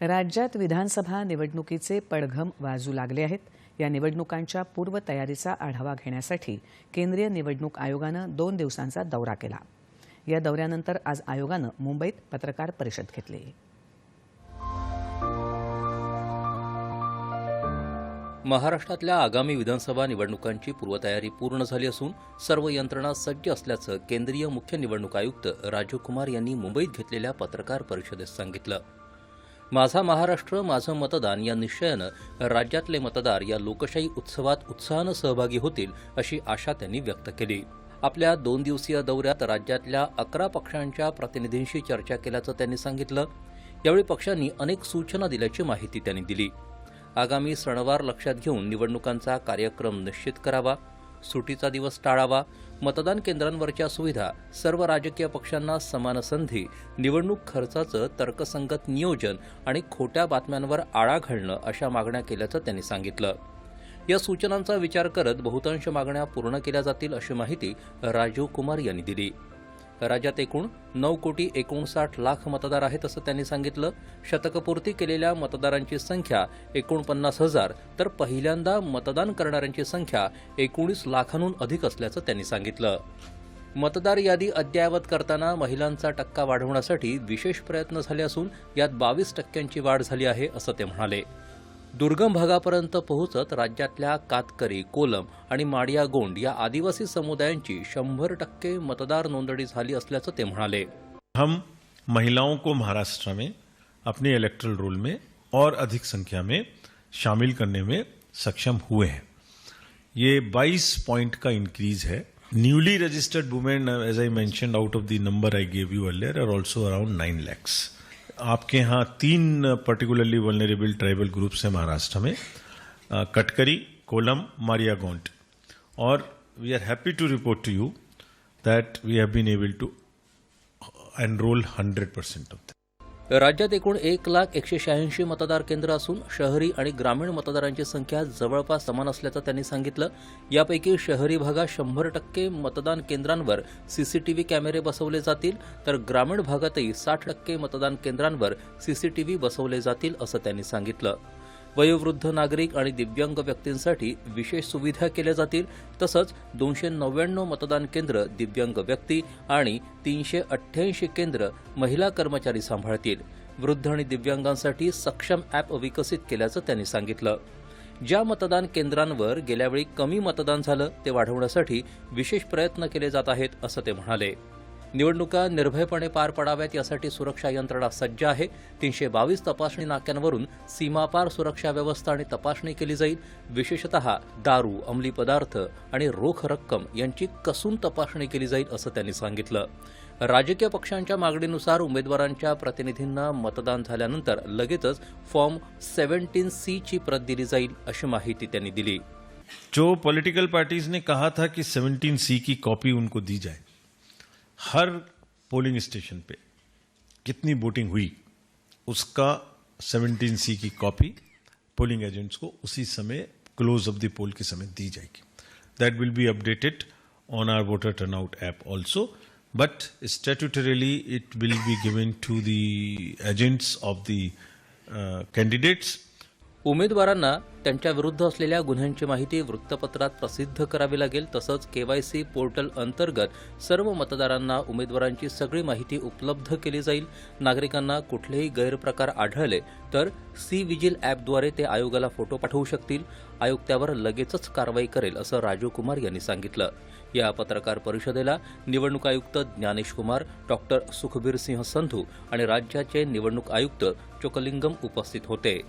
राज्यात विधानसभा निवडणुकीचे पडघम वाजू लागले आहेत. या निवडणुकांच्या पूर्वतयारीचा आढावा घेण्यासाठी केंद्रीय निवडणूक आयोगानं दोन दिवसांचा दौरा केला. या दौऱ्यानंतर आज आयोगानं मुंबईत पत्रकार परिषद घेतली. महाराष्ट्रातल्या आगामी विधानसभा निवडणुकांची पूर्वतयारी पूर्ण झाली असून सर्व यंत्रणा सज्ज असल्याचं केंद्रीय मुख्य निवडणूक आयुक्त राजीव कुमार यांनी मुंबईत घेतलेल्या पत्रकार परिषदेत सांगितलं. माझा महाराष्ट्र माझं मतदान या निश्चयानं राज्यातले मतदार या लोकशाही उत्सवात उत्साहानं सहभागी होतील अशी आशा त्यांनी व्यक्त केली. आपल्या दोन दिवसीय दौऱ्यात राज्यातल्या अकरा पक्षांच्या प्रतिनिधींशी चर्चा केल्याचं त्यांनी सांगितलं. यावेळी पक्षांनी अनेक सूचना दिल्याची माहिती त्यांनी दिली. आगामी सणवार लक्षात घेऊन निवडणुकांचा कार्यक्रम निश्चित करावा. सुटीचा दिवस टाळावा. मतदान केंद्रांवरच्या सुविधा सर्व राजकीय पक्षांना समान संधी निवडणूक खर्चाचं तर्कसंगत नियोजन आणि खोट्या बातम्यांवर आळा घालणं अशा मागण्या केल्याचं त्यांनी सांगितलं. या सूचनांचा विचार करत बहुतांश मागण्या पूर्ण केल्या जातील अशी माहिती राजीव कुमार यांनी दिली. राज्यात एकूण नऊ कोटी एकोणसाठ लाख मतदार आहेत असं त्यांनी सांगितलं. शतकपूर्ती केलेल्या मतदारांची संख्या एकोणपन्नास हजार तर पहिल्यांदा मतदान करणाऱ्यांची संख्या एकोणीस लाखांहून अधिक असल्याचं त्यांनी सांगितलं. मतदार यादी अद्ययावत करताना महिलांचा टक्का वाढवण्यासाठी विशेष प्रयत्न झाले असून यात बावीस टक्क्यांची वाढ झाली आहे असं ते म्हणाले. दुर्गम भागापर्यंत पोहोचत राज्यातल्या कातकरी कोलम आणि माडिया गोंड या आदिवासी समुदायांची शंभर टक्के मतदार नोंदणी झाली असल्याचं ते म्हणाले. हम महिलाओं को महाराष्ट्र में अपने इलेक्ट्रल रोल में और अधिक संख्या में शामिल करने में सक्षम हुए हैं। ये 22 पॉइंट का इंक्रीज है। Newly registered women as I mentioned out of the number I gave you earlier are also around nine lakhs आपके यहाँ तीन पर्टिकुलरली वल्नरेबल ट्राइबल ग्रुप्स हैं महाराष्ट्र में कटकरी, कोलम मारिया गोंट और we are happy to report to you that we have been able to enroll hundred percent of राज्यात एकूण एक लाख एकशे शहाऐंशी मतदार केंद्र असून शहरी आणि ग्रामीण मतदारांची संख्या जवळपास समान असल्याचं त्यांनी सांगितलं. यापैकी शहरी भागात शंभर टक्के मतदान केंद्रांवर सीसीटीव्ही कॅमेरे बसवले जातील तर ग्रामीण भागातही साठ टक्के मतदान केंद्रांवर सीसीटीव्ही बसवले जातील असं त्यांनी सांगितलं. वयोवृद्ध नागरिक आणि दिव्यांग व्यक्तींसाठी विशेष सुविधा केल्या जातील. तसंच दोनशे नव्याण्णव मतदान केंद्र दिव्यांग व्यक्ती आणि तीनशे अठ्ठ्याऐंशी केंद्र महिला कर्मचारी सांभाळतील. वृद्ध आणि दिव्यांगांसाठी सक्षम अॅप विकसित केल्याचं त्यांनी सांगितलं. ज्या मतदान केंद्रांवर गेल्यावेळी कमी मतदान झालं ते वाढवण्यासाठी विशेष प्रयत्न केले जात आहेत असं ते म्हणाले. निवडणुका निर्भयपणे पार पडाव्यात यासाठी सुरक्षा यंत्रणा सज्ज आहे. तीनशे बावीस तपासणी नाक्यांवरून सीमापार सुरक्षा व्यवस्था आणि तपासणी केली जाईल. विशेषतः दारू अंमली पदार्थ आणि रोख रक्कम यांची कसून तपासणी केली जाईल असं त्यांनी सांगितलं. राजकीय पक्षांच्या मागणीनुसार उमेदवारांच्या प्रतिनिधींना मतदान झाल्यानंतर लगेचच फॉर्म सेव्हन्टीन सी ची प्रत दिली जाईल अशी माहिती त्यांनी दिली. जो पॉलिटिकल पार्टीज ने कहा था कि 17 सी की कॉपी उनको दी जाए। हर पोलिंग स्टेशन पे कितनी वोटिंग हुई, उसका 17 सी की कॉपी पोलिंग एजेंट्स को उसी समय क्लोज ऑफ़ द पोल के समय दी जाएगी। That will be updated on our voter turnout app also but statutorily it will be given to the agents of the candidates उमेदवारांना त्यांच्या विरुद्ध असलेल्या गुन्ह्यांची माहिती वृत्तपत्रात प्रसिद्ध करावी लागेल तसंच केवायसी पोर्टल अंतर्गत सर्व मतदारांना उमेदवारांची सगळी माहिती उपलब्ध केली जाईल. नागरिकांना कुठलेही गैरप्रकार आढळले तर सी विजिल ॲपद्वारे ते आयोगाला फोटो पाठवू शकतील. आयोग त्यावर लगेचच कारवाई करेल असं राजीव कुमार यांनी सांगितलं. या पत्रकार परिषदेला निवडणूक आयुक्त ज्ञानेश कुमार डॉक्टर सुखबीर सिंह संधू आणि राज्याचे निवडणूक आयुक्त चोकलिंगम उपस्थित होते.